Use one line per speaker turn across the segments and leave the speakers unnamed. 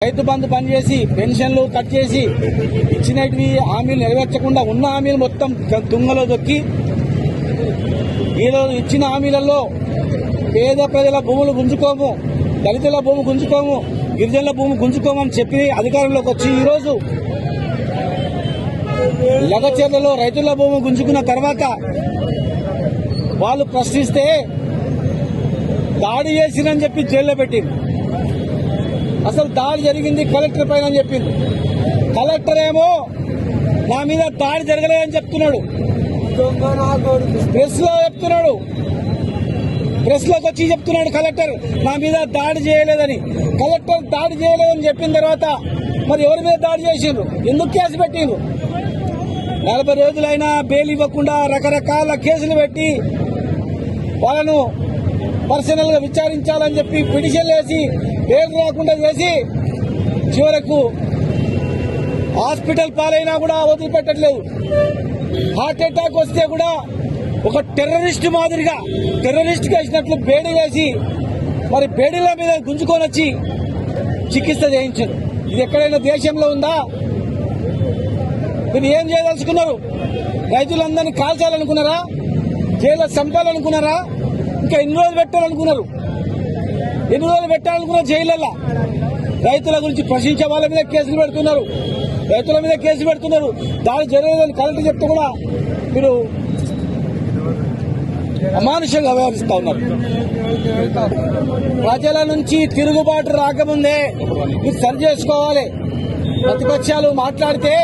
రైతు బంధు పనిచేసి చేసి పెన్షన్లు కట్ చేసి ఇచ్చినవి హామీలు నెరవేర్చకుండా ఉన్న హామీలు మొత్తం తుంగలో దొక్కి ఈరోజు ఇచ్చిన హామీలలో పేద ప్రజల భూములు గుంజుకోము దళితుల భూమి గుంజుకోము గిరిజనుల భూమి గుంజుకోమని చెప్పి అధికారంలోకి వచ్చి ఈరోజు లగచర్లలో రైతుల భూమి గుంజుకున్న తర్వాత వాళ్ళు ప్రశ్నిస్తే దాడి చేసిరని చెప్పి జైల్లో పెట్టింది అసలు దాడి జరిగింది కలెక్టర్ పైన అని చెప్పింది కలెక్టర్ ఏమో నా మీద దాడి జరగలేదని చెప్తున్నాడు. ప్రెస్లో చెప్తున్నాడు. ప్రెస్లోకి వచ్చి చెప్తున్నాడు కలెక్టర్ నా మీద దాడి చేయలేదని. కలెక్టర్ దాడి చేయలేదని చెప్పిన తర్వాత మరి ఎవరి మీద దాడి చేసిండ్రు? ఎందుకు కేసు పెట్టిండ్రు? నలభై రోజులైనా బెయిల్ ఇవ్వకుండా రకరకాల కేసులు పెట్టి వాళ్ళను పర్సనల్గా విచారించాలని చెప్పి పిటిషన్ వేసి పేరు రాకుండా చేసి చివరకు హాస్పిటల్ పాలైనా కూడా వదిలిపెట్టట్లేదు. హార్ట్ అటాక్ వస్తే కూడా ఒక టెర్రరిస్ట్ మాదిరిగా టెర్రరిస్ట్ వేసినట్లు బేడీ వేసి మరి బేడీల మీద గుంజుకొని వచ్చి చికిత్స చేయించారు. ఇది ఎక్కడైనా దేశంలో ఉందా? మీరు ఏం చేయదలుచుకున్నారు? రైతులందరినీ కాల్చాలనుకున్నారా? జైల్లో చంపాలనుకున్నారా? ఇంకా ఎన్ని రోజులు పెట్టాలనుకున్నారు? ఎన్ని రోజులు పెట్టాలనుకున్న జైలల్లో రైతుల గురించి ప్రశ్నించే వాళ్ళ మీద కేసులు పెడుతున్నారు. రైతుల మీద కేసు పెడుతున్నారు. దాని జరగలేదని కలెక్టర్ చెప్తే కూడా మీరు అమానుషంగా వ్యవహరిస్తా ఉన్నారు. ప్రజల నుంచి తిరుగుబాటు రాకముందే మీరు సరి చేసుకోవాలి. ప్రతిపక్షాలు మాట్లాడితే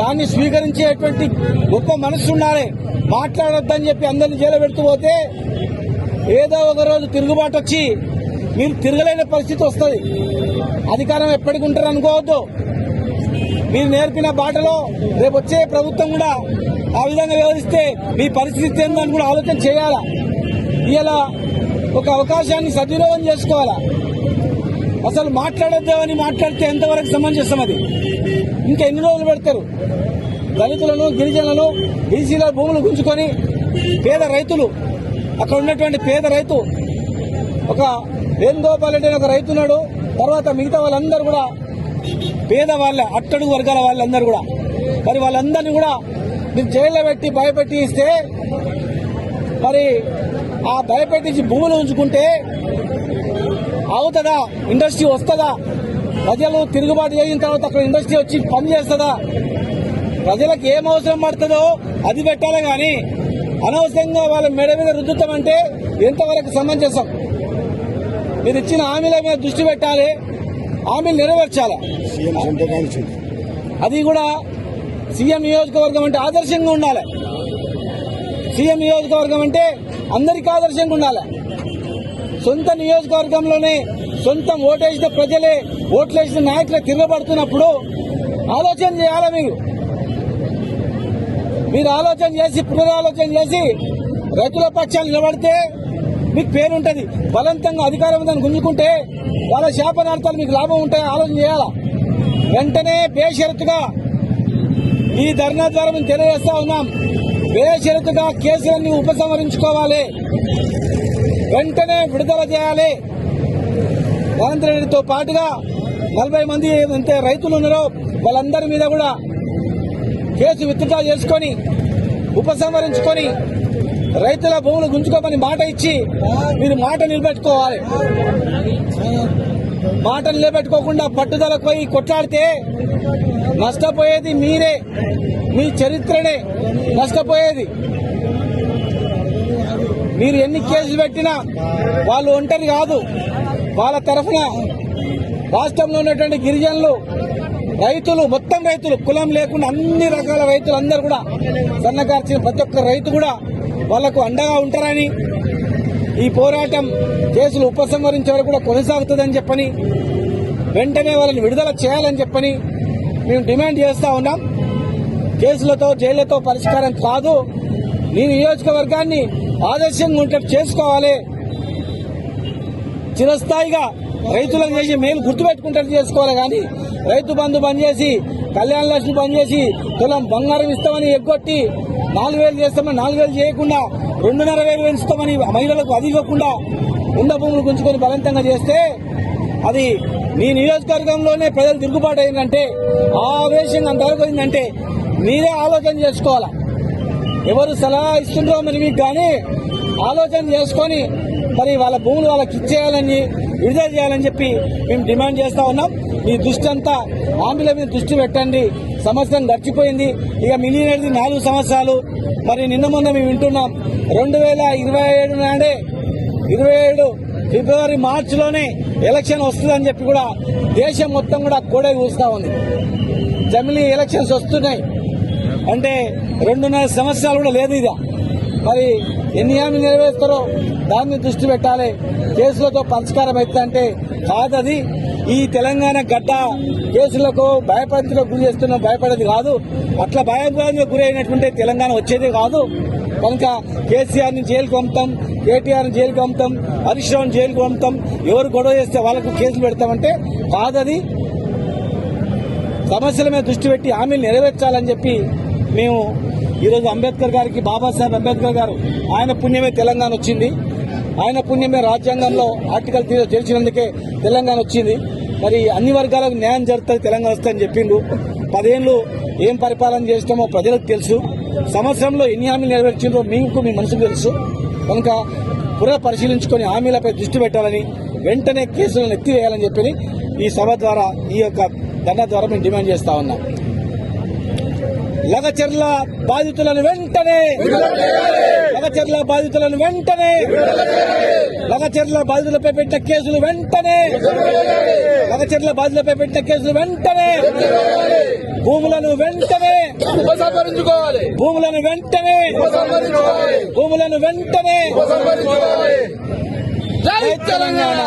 దాన్ని స్వీకరించేటువంటి గొప్ప మనసు ఉండాలి. మాట్లాడొద్దని చెప్పి అందరిని జైలు పెడుతూ పోతే ఏదో ఒక రోజు తిరుగుబాటు వచ్చి మీరు తిరగలేని పరిస్థితి వస్తుంది. అధికారం ఎప్పటికి ఉంటారు అనుకోవద్దు. మీరు నేర్పిన బాటలో రేపు వచ్చే ప్రభుత్వం కూడా ఆ విధంగా వ్యవహరిస్తే మీ పరిస్థితి ఏందని కూడా ఆలోచన చేయాలా? ఇలా ఒక అవకాశాన్ని సద్వినియోగం చేసుకోవాలా? అసలు మాట్లాడొద్దామని మాట్లాడితే ఎంతవరకు సమంజసం అది? ఇంకా ఎన్ని రోజులు పెడతారు? దళితులను గిరిజనులను బీసీల భూములు గుంజుకొని పేద రైతులు అక్కడ ఉన్నటువంటి పేద రైతు ఒక వేణుగోపాల్ రెడ్డి ఒక రైతున్నాడు తర్వాత మిగతా వాళ్ళందరూ కూడా పేదవాళ్ళే అట్టడుగు వర్గాల వాళ్ళందరూ కూడా. మరి వాళ్ళందరినీ కూడా మీరు జైల్లో పెట్టి భయపెట్టి ఇస్తే మరి ఆ భయపెట్టించి భూములు ఉంచుకుంటే అవుతుందా? ఇండస్ట్రీ వస్తుందా? ప్రజలు తిరుగుబాటు చేసిన తర్వాత అక్కడ ఇండస్ట్రీ వచ్చి పని చేస్తుందా? ప్రజలకు ఏం అవసరం పడుతుందో అది పెట్టాలి కానీ అనవసరంగా వాళ్ళ మెడ మీద రుద్దుతామంటే ఎంతవరకు సమంజసం? మీరు ఇచ్చిన హామీల మీద దృష్టి పెట్టాలి. హామీలు నెరవేర్చాలి. అది కూడా సీఎం నియోజకవర్గం అంటే ఆదర్శంగా ఉండాలి. సీఎం నియోజకవర్గం అంటే అందరికీ ఆదర్శంగా ఉండాలి. సొంత నియోజకవర్గంలోనే సొంతం ఓటేసిన ప్రజలే ఓట్లేసిన నాయకులే తిరగబడుతున్నప్పుడు ఆలోచన చేయాలి మీరు? మీరు ఆలోచన చేసి పునరాలోచన చేసి రైతుల పక్షాలు నిలబడితే మీకు పేరుంటది బలవంతంగా అధికారం దాన్ని గుంజుకుంటే వాళ్ళ శాపనార్థాలు మీకు లాభం ఉంటాయి ఆలోచన చేయాలా? వెంటనే బేషరతుగా ఈ ధర్నా ద్వారా మేము తెలియజేస్తా ఉన్నాం. బేషరతుగా కేసులన్నీ ఉపసంహరించుకోవాలి. వెంటనే విడుదల చేయాలి. రేవంత్ రెడ్డితో పాటుగా నలభై మంది ఎంత రైతులు ఉన్నారో వాళ్ళందరి మీద కూడా కేసు విత్డ్రా చేసుకొని ఉపసంహరించుకొని రైతుల భూములు గుంజుకోమని మాట ఇచ్చి మీరు మాట నిలబెట్టుకోవాలి. మాట నిలబెట్టుకోకుండా పట్టుదలకు పోయి కొట్లాడితే నష్టపోయేది మీరే. మీ చరిత్రనే నష్టపోయేది. మీరు ఎన్ని కేసులు పెట్టినా వాళ్ళు ఒంటరి కాదు. వాళ్ళ తరఫున రాష్ట్రంలో ఉన్నటువంటి గిరిజనులు రైతులు మొత్తం రైతులు కులం లేకుండా అన్ని రకాల రైతులు అందరు కూడా సన్నకార్చిన ప్రతి ఒక్క రైతు కూడా వాళ్ళకు అండగా ఉంటారని ఈ పోరాటం కేసులు ఉపసంహరించే వరకు కూడా కొనసాగుతుందని చెప్పని వెంటనే వాళ్ళని విడుదల చేయాలని చెప్పని మేము డిమాండ్ చేస్తా ఉన్నాం. కేసులతో జైళ్ళతో పరిష్కారం కాదు. నీ నియోజకవర్గాన్ని ఆదర్శంగా ఉంటే చేసుకోవాలి. చిరస్థాయిగా రైతులకు చేసి మేలు గుర్తుపెట్టుకుంటే చేసుకోవాలి కానీ రైతు బంధు బంద్ చేసి కళ్యాణ లక్ష్మి బంద్ చేసి తులం బంగారం ఇస్తామని ఎగ్గొట్టి నాలుగు వేలు చేస్తామని నాలుగు వేలు చేయకుండా రెండున్నర వేలు పెంచుతామని మహిళలకు అది ఇవ్వకుండా ఉండ భూములు గుంజుకొని బలవంతంగా చేస్తే అది మీ నియోజకవర్గంలోనే ప్రజలు తిరుగుబాటు అయిందంటే ఆ ఆవేశం అంతవరకు అయిందంటే మీరే ఆలోచన చేసుకోవాలా? ఎవరు సలహా ఇస్తుండ్రో మరి మీకు కానీ ఆలోచన చేసుకొని మరి వాళ్ళ భూములు వాళ్ళకి ఇచ్చేయాలని విడుదల చేయాలని చెప్పి మేము డిమాండ్ చేస్తా ఉన్నాం. మీ దృష్టి అంతా హామీల మీద దృష్టి పెట్టండి. సంవత్సరం గడిచిపోయింది. ఇక మిగిలినది నాలుగు సంవత్సరాలు. మరి నిన్న మొన్న మేము వింటున్నాం. రెండు వేల ఇరవై ఏడు నాడే ఇరవై ఏడు ఫిబ్రవరి మార్చిలోనే ఎలక్షన్ వస్తుందని చెప్పి కూడా దేశం మొత్తం కూడా కోడే చూస్తూ ఉంది. జమిలీ ఎలక్షన్స్ వస్తున్నాయి. అంటే రెండున్నర సంవత్సరాలు కూడా లేదు ఇక. మరి ఎన్ని హామీలు నెరవేరుస్తారో దాన్ని దృష్టి పెట్టాలి. కేసులతో పరిష్కారం అవుతుందంటే కాదది. ఈ తెలంగాణ గడ్డ కేసులకు భయపడతలకు గురి చేస్తున్న భయపడేది కాదు. అట్లా భయభ్రాంతికి గురి తెలంగాణ వచ్చేది కాదు. కనుక కేసీఆర్ని జైలుకు పంపుతాం కేటీఆర్ని జైలుకు పంపుతాం హరీష్ రావుని జైలుకు పంపుతాం. ఎవరు గొడవ చేస్తే వాళ్ళకు కేసులు పెడతామంటే కాదది. సమస్యల మీద దృష్టి పెట్టి హామీలు నెరవేర్చాలని చెప్పి మేము ఈరోజు అంబేద్కర్ గారికి బాబాసాహెబ్ అంబేద్కర్ గారు ఆయన పుణ్యమే తెలంగాణ వచ్చింది. ఆయన పుణ్యమే రాజ్యాంగంలో ఆర్టికల్ తీరు చేర్చినందుకే తెలంగాణ వచ్చింది. మరి అన్ని వర్గాలకు న్యాయం జరుగుతుంది తెలంగాణ వస్తుందని చెప్పిండు. పదేళ్ళు ఏం పరిపాలన చేసినామో ప్రజలకు తెలుసు. సంవత్సరంలో ఎన్ని హామీలు నెరవేర్చిందో మీకు మీ మనసుకు తెలుసు. కనుక పునః పరిశీలించుకొని హామీలపై దృష్టి పెట్టాలని వెంటనే కేసులను ఎత్తివేయాలని చెప్పి ఈ సభ ద్వారా ఈ యొక్క ధర్నా ద్వారా మేము డిమాండ్ చేస్తా ఉన్నాం. లగచర్ల బాధితులను వెంటనే లగచర్ల బాధితులను వెంటనే లగచర్ల బాధితులపై పెట్టిన కేసులు వెంటనే లగచర్ల బాధితులపై పెట్టిన కేసులు వెంటనే భూములను వెంటనే
ఉపసంహరించుకోవాలి.
భూములను వెంటనే
ఉపసంహరించుకోవాలి.
భూములను వెంటనే
ఉపసంహరించుకోవాలి. జై తెలంగాణ!